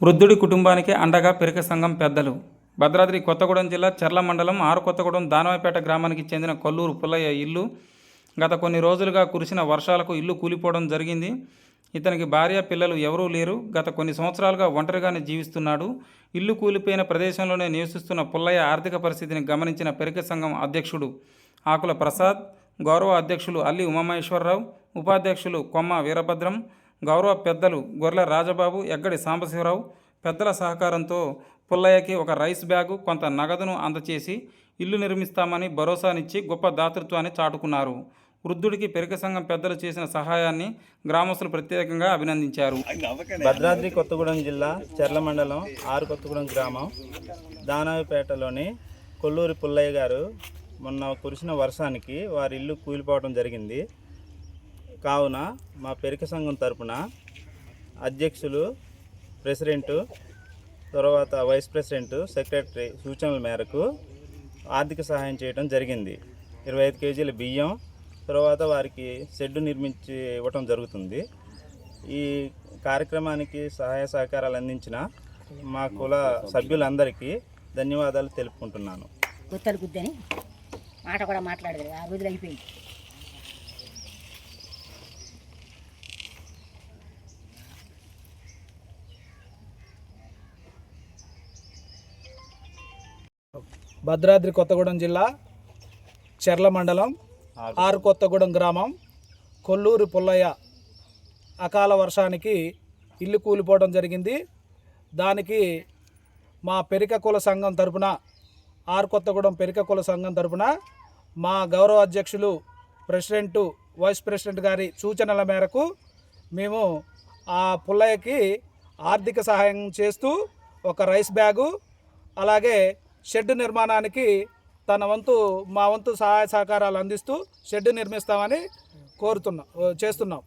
వృద్ధుడి కుటుంబానికి అండగా పెరిక సంఘం పెద్దలు. భద్రాద్రి కొత్తగూడెం జిల్లా చర్ల మండలం ఆరు కొత్తగూడెం దానవపేట గ్రామానికి చెందిన కొల్లూరు పుల్లయ్య ఇల్లు. గత కొన్ని రోజులుగా కురిసిన వర్షాలకు ఇల్లు కూలిపోవడం జరిగింది. ఇతనికి భార్య పిల్లలు ఎవరూ లేరు. గత కొన్ని సంవత్సరాలుగా ఒంటరిగానే జీవిస్తున్నాడు. ఇల్లు కూలిపోయిన ప్రదేశంలోనే నివసిస్తున్న పుల్లయ్య ఆర్థిక పరిస్థితిని గమనించిన పెరిక సంఘం అధ్యక్షుడు ఆకుల ప్రసాద్ గౌరవ అధ్యక్షులు అల్లి ఉమామహేశ్వరరావు ఉపాధ్యక్షులు కొమ్మ వీరభద్రం గౌరవ పెద్దలు గొర్రెల రాజబాబు ఎగ్గడి సాంబశివరావు పెద్దల సహకారంతో పుల్లయ్యకి ఒక రైస్ బ్యాగు కొంత నగదును అందచేసి ఇల్లు నిర్మిస్తామని భరోసానిచ్చి గొప్ప దాతృత్వాన్ని చాటుకున్నారు. వృద్ధుడికి పెరిక సంఘం పెద్దలు చేసిన సహాయాన్ని గ్రామస్తులు ప్రత్యేకంగా అభినందించారు. భద్రాద్రి కొత్తగూడెం జిల్లా చెర్ల మండలం ఆరు కొత్తగూడెం గ్రామం. దానవిపేటలోని కొల్లూరి పుల్లయ్య గారు మొన్న కురిసిన వర్షానికి వారి ఇల్లు కూలిపోవడం జరిగింది. కావున మా పెరిక సంఘం తరపున అధ్యక్షులు ప్రెసిడెంటు తర్వాత వైస్ ప్రెసిడెంట్ సెక్రటరీ సూచనల మేరకు ఆర్థిక సహాయం చేయడం జరిగింది. ఇరవై ఐదు కేజీల బియ్యం తర్వాత వారికి షెడ్డు నిర్మించి ఇవ్వటం జరుగుతుంది. ఈ కార్యక్రమానికి సహాయ సహకారాలు అందించిన మా కుల సభ్యులందరికీ ధన్యవాదాలు తెలుపుకుంటున్నాను. గుత్తలు గుద్దని మాట కూడా మాట్లాడదు ఆ రోజులు అయిపోయింది. భద్రాద్రి కొత్తగూడెం జిల్లా చెర్ల మండలం ఆరు. కొత్తగూడెం గ్రామం కొల్లూరు పుల్లయ్య అకాల వర్షానికి ఇల్లు కూలిపోవడం జరిగింది. దానికి మా పెరిక కుల సంఘం తరపున ఆరు కొత్తగూడెం పెరిక కుల సంఘం తరపున మా గౌరవ అధ్యక్షులు ప్రెసిడెంటు వైస్ ప్రెసిడెంట్ గారి సూచనల మేరకు మేము ఆ పుల్లయ్యకి ఆర్థిక సహాయం చేస్తూ ఒక రైస్ బ్యాగు అలాగే షెడ్ నిర్మాణానికి తన వంతు మా వంతు సహాయ సహకారాలు అందిస్తూ షెడ్ నిర్మిస్తామని కోరుతున్నాం చేస్తున్నాం.